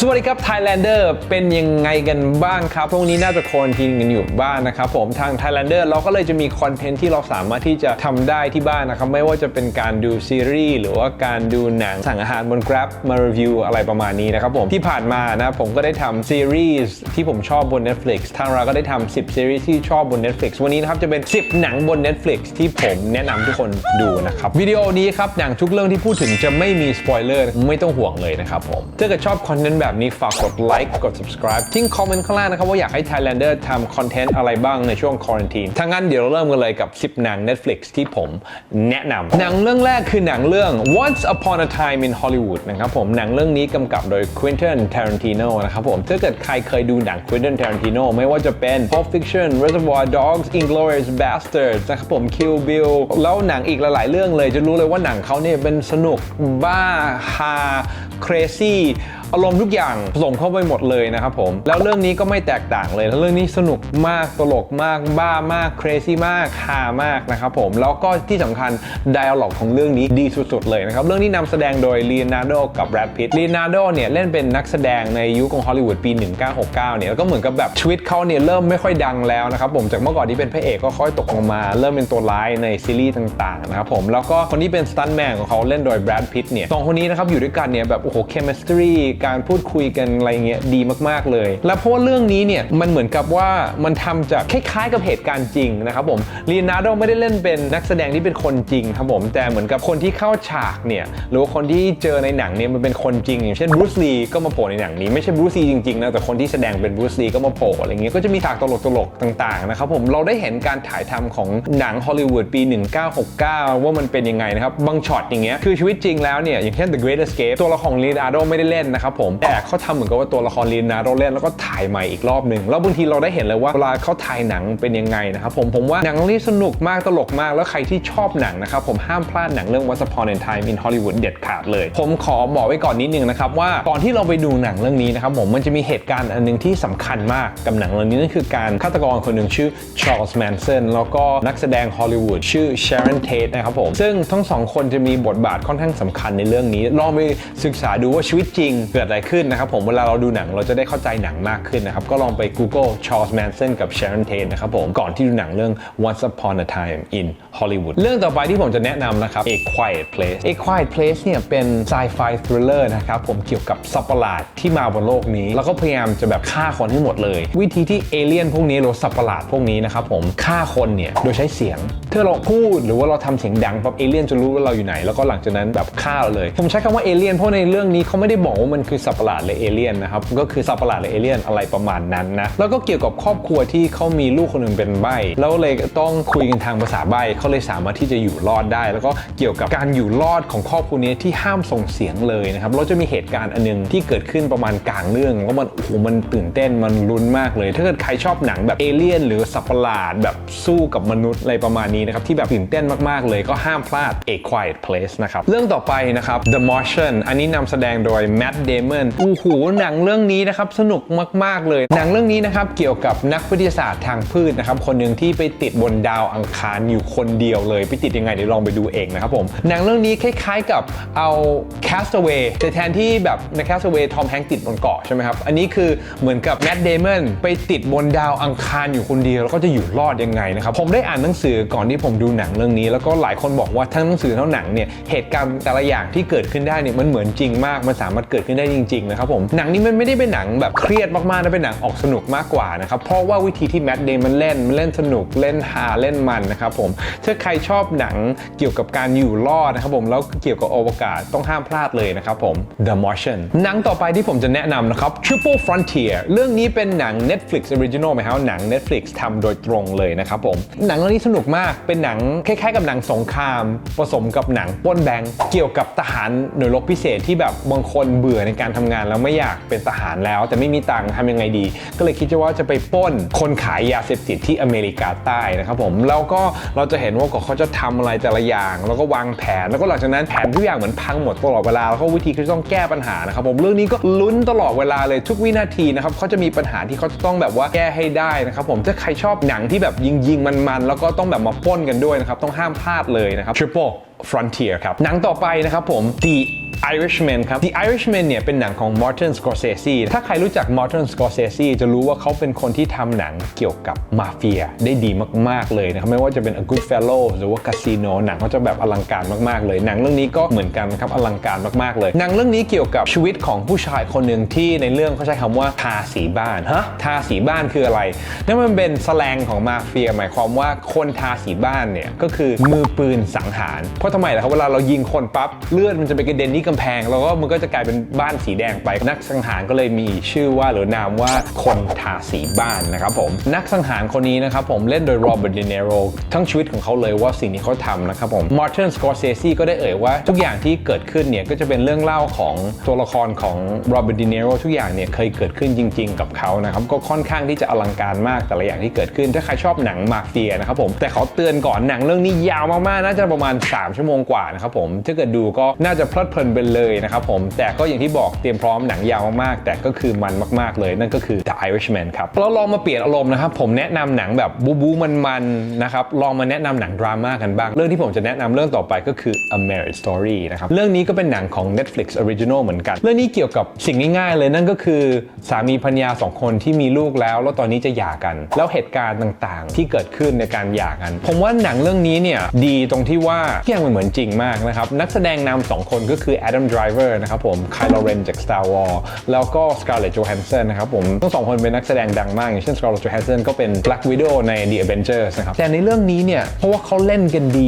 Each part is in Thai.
สวัสดีครับ Thailander เป็นยังไงกันบ้างครับพวกนี้น่าจะโควอนทีนกันอยู่บ้านนะครับผมทาง Thailander เราก็เลยจะมีคอนเทนต์ที่เราสามารถที่จะทำได้ที่บ้านนะครับ ไม่ว่าจะเป็นการดูซีรีส์หรือว่าการดูหนังสั่งอาหารบน Grab มารีวิวอะไรประมาณนี้นะครับผมที่ผ่านมานะผมก็ได้ทำซีรีส์ที่ผมชอบบน Netflix ทางเราก็ได้ทำ10ซีรีส์ที่ชอบบน Netflix วันนี้นะครับจะเป็น 10 หนังบน Netflix ที่ผมแนะนำทุกคนดูนะครับวิดีโอนี้ครับหนังทุกเรื่องที่พูดถึงจะไม่มีสปอยเลอร์ไม่ต้องห่วงเลยนะครับผมถ้าเกิดชอบคอนเทนต์แบบนี้ฝากกดไลค์กด subscribe ทิ้งคอมเมนต์ข้างล่างนะครับว่าอยากให้ Thailander ทำคอนเทนต์อะไรบ้างในช่วงควอนตีนถ้างั้นเดี๋ยวเราเริ่มกันเลยกับ 10 หนัง Netflix ที่ผมแนะนำหนังเรื่องแรกคือหนังเรื่อง Once Upon a Time in Hollywood นะครับผมหนังเรื่องนี้กำกับโดย Quentin Tarantino นะครับผมถ้าเกิดใครเคยดูหนัง Quentin Tarantino ไม่ว่าจะเป็น Pulp Fiction Reservoir Dogs Inglourious Basterds นะครับผม Kill Bill แล้วหนังอีกหลายๆเรื่องเลยจะรู้เลยว่าหนังเขาเนี่ยเป็นสนุกบ้าฮา crazy อารมณ์ทุกอย่างผสมเข้าไปหมดเลยนะครับผม แล้วเรื่องนี้ก็ไม่แตกต่างเลยแล้วเรื่องนี้สนุกมากตลกมาก บ้ามาก crazy มากฮามากนะครับผม แล้วก็ที่สำคัญ dialog ของเรื่องนี้ดีสุดๆเลยนะครับ เรื่องนี้นำแสดงโดย Leonardo กับ Brad Pitt Leonardo เนี่ยเล่นเป็นนักแสดงในยุคของฮอลลีวูดปี 1969 เนี่ยแล้วก็เหมือนกับแบบชีวิตเขาเนี่ยเริ่มไม่ค่อยดังแล้วนะครับผมจากเมื่อก่อนที่เป็นพระเอกก็ค่อยตกลงมา เริ่มเป็นตัวร้ายในซีรีส์ต่างๆนะครับผมแล้วก็คนที่เป็นสตันแมนของเขาเล่นโดย Brad Pitt เนี่ยสองคนนี้นะครับอยู่ด้วยกันเนี่ยแบบโอ้โห chemistry การพูดคุยกันอะไรเงี้ยดีมาก ๆ เลย แล้วเพราะว่าเรื่องนี้เนี่ยมันเหมือนกับว่ามันทำจากคล้ายๆกับเหตุการณ์จริงนะครับผมลีนาร์โดไม่ได้เล่นเป็นนักแสดงที่เป็นคนจริงครับผมแต่เหมือนกับคนที่เข้าฉากเนี่ยหรือว่าคนที่เจอในหนังเนี่ยมันเป็นคนจริง อย่างเช่นบรูซลีก็มาโผล่ในหนังนี้ไม่ใช่บรูซลีจริงๆนะแต่คนที่แสดงเป็นบรูซลีก็มาโผล่อะไรเงี้ยก็จะมีฉากตลกๆต่างๆนะครับผมเราได้เห็นการถ่ายทำของหนังฮอลลีวูดปี 1969 ว่ามันเป็นยังไงนะครับบางช็อตอย่างเงี้ยคือชีวิตจริงแล้วเนี่ยอย่างเช่น The Great Escape ตัวละครลีนาร์โดไม่ได้เล่นนะครับผมแต่เขาทำเหมือนกับว่าตัวละครลีนาร์โดเล่นแล้วก็ถ่ายใหม่อีกรอบหนึ่งแล้วบางทีเราได้เห็นเลยว่าเวลาเขาถ่ายหนังเป็นยังไงนะครับผมผมว่าหนังเรื่องนี้สนุกมากตลกมาก แล้วใครที่ชอบหนังนะครับผมห้ามพลาดหนังเรื่อง Once Upon a Time in Hollywood เด็ดขาดเลย ผมขอบอกไว้ก่อนนิดนึงนะครับว่าก่อนที่เราไปดูหนังเรื่องนี้นะครับผมมันจะมีเหตุการณ์อันหนึงที่สำคัญมากกับหนังเรื่องนี้นั่นคือการฆาตกรคนหนึ่งชื่อ Charles Manson แล้วก็นักแสดงฮอลลีวูดชื่อ Sharon Tate นะครับผมซึ่งทั้งสองคนจะมีบทบาทค่อนข้างสำคัญในเรื่องนี้ลองไปศึกษาดูว่าชีวิตจริงเกิดอะไรขึ้นนะครับผมเวลาเราดูหนังเราจะได้เข้าใจหนังมากขึ้นนะครับ ก็ลองไป Google Charles Manson กับ Sharon Tate นะครับผมก่อนที่ดูหนังเรื่อง Once Upon a Time in Hollywood เรื่องต่อไปที่ผมจะแนะนำนะครับ A Quiet Place A Quiet Place เนี่ยเป็น sci-fi thriller นะครับผมเกี่ยวกับสัตว์ประหลาดที่มาบนโลกนี้ แล้วก็พยายามจะแบบฆ่าคนให้หมดเลย วิธีที่เอเลี่ยนพวกนี้หรือสัตว์ประหลาดพวกนี้นะครับผมฆ่าคนเนี่ยโดยใช้เสียงถ้าเราพูดหรือว่าเราทำเสียงดังปั๊บเอเลี่ยนจะรู้ว่าเราอยู่ไหน แล้วก็หลังจากนั้นแบบฆ่าเราเลย ผมใช้คำว่าเอเลี่ยนเพราะในเรื่องนี้เขาไม่ได้บอกว่ามันคือสัตว์ประหลาดหรือเอเลี่ยนนะครับก็คือสัตว์ประหลาดหรือเอเลี่ยนอะไรประมาณนั้นนะแล้วก็เกี่ยวกับครอบครัวที่เขามีลูกคนหนึ่งเป็นใบแล้วเลยต้องคุยกันทางภาษาใบเขาเลยสามารถที่จะอยู่รอดได้ แล้วก็เกี่ยวกับการอยู่รอดของครอบครัวนี้ที่ห้ามส่งเสียงเลยนะครับแล้วจะมีเหตุการณ์อันหนึงที่เกิดขึ้นประมาณกลางเรื่องแล้วมันโอ้โหมันตื่นเต้นมันลุ้นมากเลย ถ้าเกิดใครชอบหนังแบบเอเลี่ยนหรือสัตว์ประหลาดแบบสู้กับมนุษย์อะไรประมาณนี้นะครับที่แบบตื่นเต้นมากๆเลยก็ห้ามพลาด A Quiet Place นะครับเรื่องต่อไปนะครับ The Martian อันนี้นำแสดงโดย Matt Damon โอ้โหหนังเรื่องนี้นะครับสนุกมากๆเลย หนังเรื่องนี้นะครับเกี่ยวกับนักวิทยาศาสตร์ทางพืชนะครับคนหนึ่งที่ไปติดบนดาวอังคารอยู่คนเดียวเลยไปติดยังไงเดี๋ยวลองไปดูเองนะครับผมหนังเรื่องนี้คล้ายๆกับเอา Castaway แต่แทนที่แบบใน Castaway ทอมแฮงค์ติดบนเกาะใช่ไหมครับอันนี้คือเหมือนกับ Matt Damon ไปติดบนดาวอังคารอยู่คนเดียวแล้วก็จะอยู่รอดยังไงนะครับผมได้อ่านหนังสือก่อนที่ผมดูหนังเรื่องนี้ แล้วก็หลายคนบอกว่าทั้งหนังสือทั้งหนังเนี่ยเหตุการณ์แต่ละอย่างที่เกิดขึ้นได้เนี่ยมันเหมือนจริงมากมันสามารถเกิดขึ้นได้จริงๆนะครับผมหนังนี้มันไม่ได้เป็นหนังแบบเครียดมากๆนะเป็นหนังออกสนุกมากกว่านะครับเพราะว่าวิธีที่แมดเดมันเล่นมันเล่นสนุกเล่นฮาเล่นมันนะครับผมถ้าใครชอบหนังเกี่ยวกับการอยู่รอดนะครับผมแล้วเกี่ยวกับอวกาศต้องห้ามพลาดเลยนะครับผม The Martian หนังต่อไปที่ผมจะแนะนำนะครับ Triple Frontier เรื่องนี้เป็นหนัง Netflix Original ไหมครับหนัง Netflix ทำโดยตรงเลยนะครับผมหนังเรื่องนี้สนุกมากเป็นหนังคล้ายๆ กับหนังสงคราม ผสมกับหนังป้นแบงเกี่ยวกับทหารหน่วยรบพิเศษที่แบบบางคนเบื่อในการทำงานแล้วไม่อยากเป็นทหารแล้ว แต่ไม่มีตังค์ทำยังไงดี ก็เลยคิดว่าจะไปป้นคนขายยาเสพติดที่อเมริกาใต้นะครับผมแล้วก็เราจะเห็นว่าเขาจะทำอะไรแต่ละอย่าง แล้วก็วางแผน แล้วก็หลังจากนั้นแผนทุกอย่างเหมือนพังหมดตลอดเวลาแล้วก็วิธีที่ต้องแก้ปัญหานะครับผมเรื่องนี้ก็ลุ้นตลอดเวลาเลยทุกวินาทีนะครับเขาจะมีปัญหาที่เขาจะต้องแบบว่าแก้ให้ได้นะครับผมถ้าใครชอบหนังที่แบบยิงยิงๆมันๆแล้วก็ต้องแบบมาป้นกันด้วยนะครับต้องห้ามพลาดเลยนะครับ Triple Frontier ครับหนังต่อไปนะครับผม The Irishman ครับ The Irishman เนี่ยเป็นหนังของ Martin Scorsese ถ้าใครรู้จัก Martin Scorsese จะรู้ว่าเขาเป็นคนที่ทำหนังเกี่ยวกับมาเฟียได้ดีมาก ๆ เลยนะครับ ไม่ว่าจะเป็น A Goodfellow หรือว่า Casino หนังเขาจะแบบอลังการมาก ๆ เลย หนังเรื่องนี้ก็เหมือนกันครับอลังการมาก ๆ เลย หนังเรื่องนี้เกี่ยวกับชีวิตของผู้ชายคนหนึ่งที่ในเรื่องเขาใช้คำว่าทาสีบ้านฮะทาสีบ้านคืออะไรนั่นมันเป็นแสแลงของมาเฟีย หมายความว่าคนทาสีบ้านเนี่ยก็คือมือปืนสังหารเพราะทำไมล่ะครับเวลาเรายิงคนปั๊บเลือดมันจะไปกระเด็นที่กำแพงแล้วก็มันก็จะกลายเป็นบ้านสีแดงไป นักสังหารก็เลยมีชื่อว่าหรือนามว่าคนทาสีบ้านนะครับผมนักสังหารคนนี้นะครับผมเล่นโดยโรเบิร์ตเดเนโรทั้งชีวิตของเขาเลยว่าสิ่งที่เขาทำนะครับผมมาร์ตินสกอร์เซซีก็ได้เอ่ยว่าทุกอย่างที่เกิดขึ้นเนี่ยก็จะเป็นเรื่องเล่าของตัวละครของโรเบิร์ตเดเนโรทุกอย่างเนี่ยเคยเกิดขึ้นจริง ๆ กับเขานะครับก็ค่อนข้างที่จะอลังการมากแต่ละอย่างที่เกิดขึ้นถ้าใครชอบหนังมาเฟียนะครับผมแต่เขาเตือนก่อนหนังเรื่องนี้ยาวมากๆน่าจะประมาณ 3 ชั่วโมงกว่านะครับผมถ้าเกิดดูก็น่าจะเพลิดเพลินไปเลยนะครับผมแต่ก็อย่างที่บอกเตรียมพร้อมหนังยาวมากๆ แต่ก็คือมันมากๆเลย นั่นก็คือ The Irishman ครับเราลองมาเปลี่ยนอารมณ์นะครับผมแนะนำหนังแบบบูบูมันๆนะครับลองมาแนะนำหนังดราม่ากันบ้าง เรื่องที่ผมจะแนะนำเรื่องต่อไปก็คือ A Marriage Story นะครับเรื่องนี้ก็เป็นหนังของ Netflix Original เหมือนกัน เรื่องนี้เกี่ยวกับสิ่งง่ายๆเลยนั่นก็คือสามีภรรยาสองคนที่มีลูกแล้ว แล้วตอนนี้จะหย่ากัน แล้วเหตุการณ์ต่างๆ ที่เกิดขึ้นในการหย่ากัน ผมว่าหนังเรื่องนี้เนี่ยดีตรงที่ว่าทุกอย่างมันเหมือนจริงมากนะครับนักแสดงนำสองคนก็คือ Adam Driver นะครับผม Kylo Ren จาก Star Wars แล้วก็ Scarlett Johansson นะครับผม ทั้งสองคนเป็นนักแสดงดังมาก อย่างเช่น Scarlett Johansson ก็เป็น Black Widow ใน The Avengers นะครับ แต่ในเรื่องนี้เนี่ย เพราะว่าเขาเล่นกันดี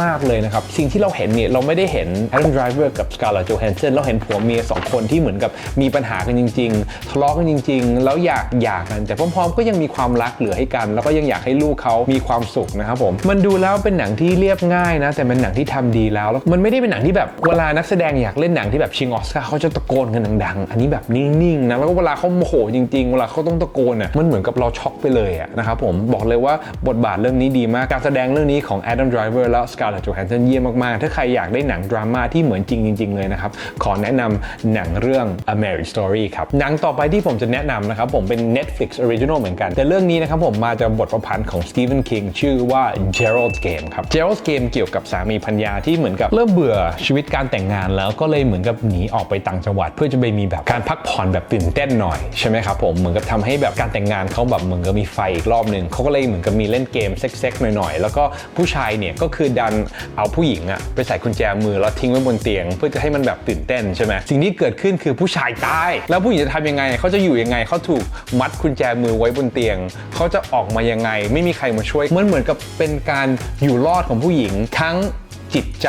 มาก ๆ เลยนะครับ สิ่งที่เราเห็นเนี่ย เราไม่ได้เห็น Adam Driver กับ Scarlett Johansson เราเห็นผัวเมียสองคนที่เหมือนกับมีปัญหากันจริง ๆ ทะเลาะกันจริง ๆ แล้วอยากหย่ากัน แต่พร้อมๆ ก็ยังมีความรักเหลือให้กัน แล้วก็ยังอยากให้ลูกเขามีความสุขนะครับผม มันดูแล้วเป็นหนังที่เรียบง่ายนะ แต่เป็นหนังที่ทำดีแล้วแล้ว มันไม่ได้เป็นหนังที่แบบเวลานักแสดดงอยากเล่นหนังที่แบบชิงออสการ์เขาจะตะโกนกันดังๆ อันนี้แบบนิ่งๆนะแล้วก็เวลาเขาโมโหจริงๆ เวลาเขาต้องตะโกนอะมันเหมือนกับเราช็อกไปเลยอะนะครับผมบอกเลยว่าบทบาทเรื่องนี้ดีมากการแสดงเรื่องนี้ของ Adam Driver และ Scarlett Johansson เยี่ยมมากๆ ถ้าใครอยากได้หนังดราม่าที่เหมือนจริงจริง ๆ เลยนะครับ ขอแนะนำหนังเรื่อง A Marriage Story ครับ หนังต่อไปที่ผมจะแนะนำนะครับ ผมเป็น Netflix Original เหมือนกัน แต่เรื่องนี้นะครับผมมาจากบทประพันธ์ของ Stephen King ชื่อว่า Gerald's Game ครับ Gerald's Game เกี่ยวกับสามีภรรยาที่เหมือนกับเริ่มเบื่อชีวิตการแต่งงานแล้วก็เลยเหมือนกับหนีออกไปต่างจังหวัด เพื่อจะไปมีแบบการพักผ่อนแบบตื่นเต้นหน่อยใช่ไหมครับผมเหมือนกับทำให้แบบการแต่งงานเขาแบบเหมือนกับมีไฟอีกรอบหนึ่งเขาก็เลยเหมือนกับมีเล่นเกมเซ็กๆหน่อยๆแล้วก็ผู้ชายเนี่ยก็คือดันเอาผู้หญิงอะไปใส่กุญแจมือแล้วทิ้งไว้บนเตียง เพื่อจะให้มันแบบตื่นเต้นใช่ไหมสิ่งที่เกิดขึ้นคือผู้ชายตาย แล้วผู้หญิงจะทำยังไงเขาจะอยู่ยังไงเขาถูกมัดกุญแจมือไว้บนเตียงเขาจะออกมายังไง ไม่มีใครมาช่วยมันเหมือนกับเป็นการอยู่รอดของผู้หญิงทั้ง จิตใจ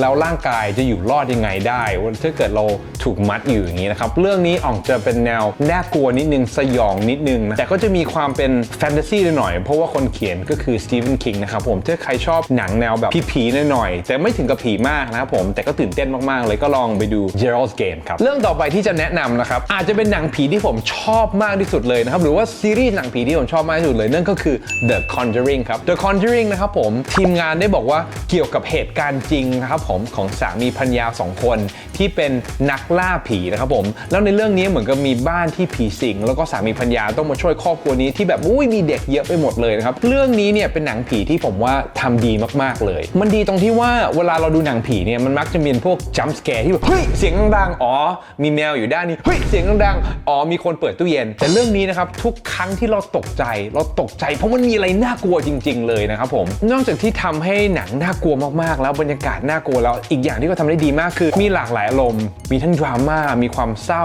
แล้วร่างกายจะอยู่รอดยังไงได้ถ้าเกิดเราถูกมัดอยู่อย่างนี้นะครับ เรื่องนี้ออกจะเป็นแนวน่ากลัวนิดนึง สยองนิดนึงนะแต่ก็จะมีความเป็นแฟนตาซีหน่อย เพราะว่าคนเขียนก็คือสตีเฟนคิงนะครับผมถ้าใครชอบหนังแนวแบบผีๆหน่อยๆแต่ไม่ถึงกับผีมากนะครับผมแต่ก็ตื่นเต้นมากๆ เลยก็ลองไปดู Gerald's Game ครับ เรื่องต่อไปที่จะแนะนำนะครับ อาจจะเป็นหนังผีที่ผมชอบมากที่สุดเลยนะครับ หรือว่าซีรีส์หนังผีที่ผมชอบมากที่สุดเลยนั่นก็คือ The Conjuring ครับ The Conjuring นะครับผมทีมงานได้บอกว่าเกี่ยวกับเหตุการณ์การจริงนะครับผมของสามีภรรยาสองคนที่เป็นนักล่าผีนะครับผมแล้วในเรื่องนี้เหมือนกับมีบ้านที่ผีสิงแล้วก็สามีภรรยาต้องมาช่วยครอบครัวนี้ที่แบบอุ้ยมีเด็กเยอะไปหมดเลยนะครับเรื่องนี้เนี่ยเป็นหนังผีที่ผมว่าทำดีมากๆเลย มันดีตรงที่ว่าเวลาเราดูหนังผีเนี่ยมันมักจะมีพวกจัมป์แกร์ที่แบบเฮ้ยเสียงดังๆอ๋อ มีแมวอยู่ด้านนี้เฮ้ยเสียงดังๆอ๋อมีคนเปิดตู้เย็น แต่เรื่องนี้นะครับทุกครั้งที่เราตกใจเราตกใจ เพราะมันมีอะไรน่ากลัวจริง ๆ เลยนะครับผมนอกจากที่ทำให้หนังน่ากลัวมากๆแล้ว้วบรรยากาศน่ากลัวแล้ว อีกอย่างที่เขาทำได้ดีมากคือ มีหลากหลายอารมณ์ มีทั้งดราม่า มีความเศร้า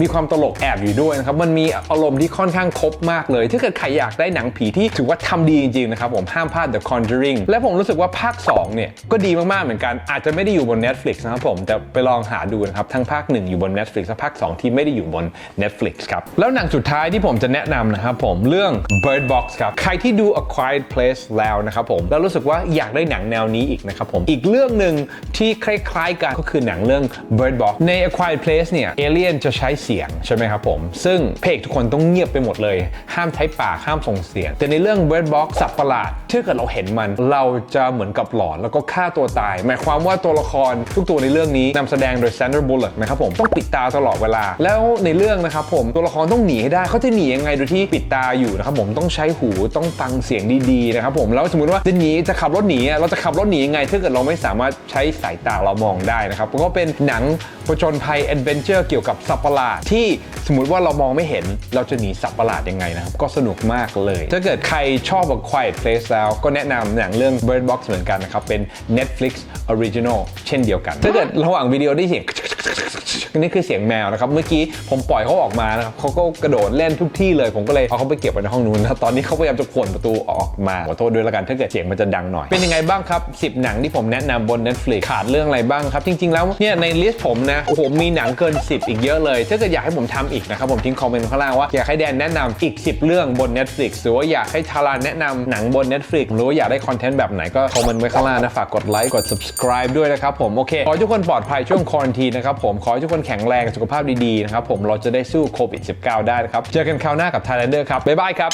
มีความตลกแอบอยู่ด้วยนะครับ มันมีอารมณ์ที่ค่อนข้างครบมากเลย ถ้าเกิดใครอยากได้หนังผีที่ถือว่าทำดีจริงๆนะครับผมห้ามพลาด The Conjuring และผมรู้สึกว่าภาค 2 เนี่ย ก็ดีมากๆเหมือนกัน อาจจะไม่ได้อยู่บน Netflix นะครับผม แต่ไปลองหาดูนะครับ ทั้งภาค 1 อยู่บน Netflix และภาค 2 ที่ไม่ได้อยู่บน Netflix ครับ แล้วหนังสุดท้ายที่ผมจะแนะนำนะครับผมเรื่อง Bird Box ครับ ใครที่ดู A Quiet Place แล้วนะครับผม แล้วรู้สึกว่าอยากได้หนังแนวนี้อีกนะครับผมอีกเรื่องหนึ่งที่คล้ายๆกันก็คือหนังเรื่อง Bird Box ใน A Quiet Place เนี่ยเอเลียนจะใช้เสียงใช่ไหมครับผม ซึ่งเพกทุกคนต้องเงียบไปหมดเลย ห้ามใช้ปากห้ามส่งเสียง แต่ในเรื่อง Bird Box สัตว์ประหลาดถ้าเกิดเราเห็นมัน เราจะเหมือนกับหลอนแล้วก็ฆ่าตัวตาย หมายความว่าตัวละครทุกตัวในเรื่องนี้นำแสดงโดย Sandra Bullock นะครับผมต้องปิดตาตลอดเวลา แล้วในเรื่องนะครับผมตัวละครต้องหนีให้ได้เขาจะหนียังไงโดยที่ปิดตาอยู่นะครับผมต้องใช้หูต้องฟังเสียงดีๆนะครับผมแล้วสมมติว่าจะหนีจะขับรถหนีเราจะขับรถหนียังไงถ้าเกิดเราไม่สามารถใช้สายตาเรามองได้นะครับก็เป็นหนังผจญภัยแอดเวนเจอร์เกี่ยวกับสัตว์ประหลาดที่สมมติว่าเรามองไม่เห็นเราจะหนีสัตว์ประหลาดยังไงนะครับ ก็สนุกมากเลย ถ้าเกิดใครชอบ A Quiet Place แล้ว ก็แนะนำหนังเรื่อง Bird Box เหมือนกันนะครับ เป็น Netflix Original เช่นเดียวกัน ถ้าเกิดระหว่างวิดีโอได้เสียงนี่คือเสียงแมวนะครับ เมื่อกี้ผมปล่อยเขาออกมานะครับเขาก็กระโดดเล่นทุกที่เลย ผมก็เลยเอาเขาไปเก็บไว้ในห้องนู้นนะตอนนี้เขาพยายามจะขวนประตูออกมาขอโทษด้วยละกันถ้าเกิดเสียงมันจะดังหน่อยเป็นยังไงบ้างครับ 10 หนังที่ผมแนะนำบน Netflix ขาดเรื่องอะไรบ้างครับ จริง ๆ แล้วเนี่ยในลิสต์ผมนะโอ้โหมีหนังเกิน 10 อีกเยอะเลย ถ้าเกิดอยากให้ผมทำอีกนะครับ ผมทิ้งคอมเมนต์ข้างล่างว่าอยากให้แดนแนะนำอีก 10 เรื่องบน Netflix หรือว่าอยากให้ทารานแนะนำหนังบน Netflix หรือว่าอยากได้คอนเทนต์แบบไหนก็คอมเมนต์ไว้ข้างล่างนะฝากกดไลค์กด subscribe ด้วยนะครับผมโอเคขอทุกคนปลอดภัยช่วงควอนตีนะครับผมขอให้ทุกคนแข็งแรงสุขภาพดีๆนะครับผมเราจะได้สู้โควิด -19 ได้นะครับเจอกันคราวหน้ากับ Thailander ครับบ๊ายบายครับ